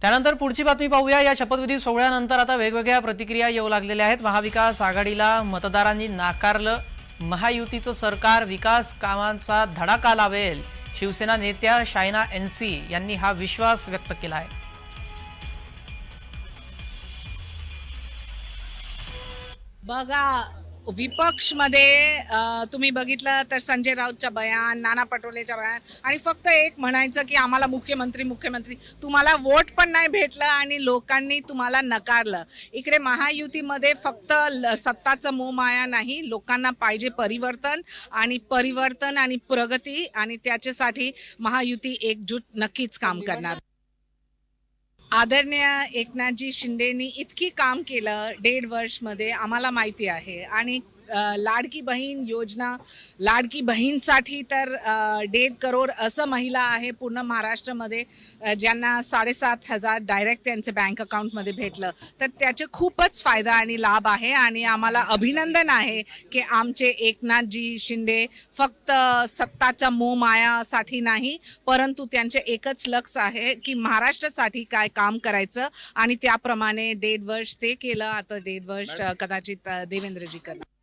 त्यानंतर पुढची बातमी पाहूया. या शपथविधी सोहळ्यानंतर आता वेगवेगळ्या प्रतिक्रिया येऊ लागलेल्या आहेत. महाविकास आघाडीला मतदारांनी नाकारलं. महायुतीचं सरकार विकास कामांचा धडाका लावेल. शिवसेना नेत्या शायना एनसी यांनी हा विश्वास व्यक्त केला आहे. बघा विपक्षमध्ये मध्ये तुम्ही बघितलं तर संजय राऊतच्या बयान नाना पटोलेच्या बयान आणि फक्त एक म्हणायचं की आम्हाला मुख्यमंत्री मुख्यमंत्री तुम्हाला वोट पण नाही भेटलं आणि लोकांनी तुम्हाला नकारलं. इकडे महायुतीमध्ये फक्त सत्ताचं मोह माया नाही लोकांना पाहिजे परिवर्तन आणि परिवर्तन आणि प्रगती आणि त्याच्यासाठी महायुती एकजूट नक्कीच काम करणार. आदरणीय एकनाथजी शिंदेनी इतकी काम केलं डेढ वर्षमध्ये आम्हाला माहिती आहे. आणि लाडकी बहीण योजना लाडकी बहीणसाठी तर दीड करोड असं महिला आहे पूर्ण महाराष्ट्रामध्ये ज्यांना साडेसात हजार डायरेक्ट त्यांचे बँक अकाउंटमध्ये भेटलं. तर त्याचे खूपच फायदा आणि लाभ आहे आणि आम्हाला अभिनंदन आहे की आमचे एकनाथजी शिंदे फक्त सत्ताच्या मोहमायासाठी नाही परंतु त्यांचे एकच लक्ष आहे की महाराष्ट्रासाठी काय काम करायचं आणि त्याप्रमाणे डेढ वर्ष ते केलं. आता डेढ वर्ष कदाचित देवेंद्रजी करणार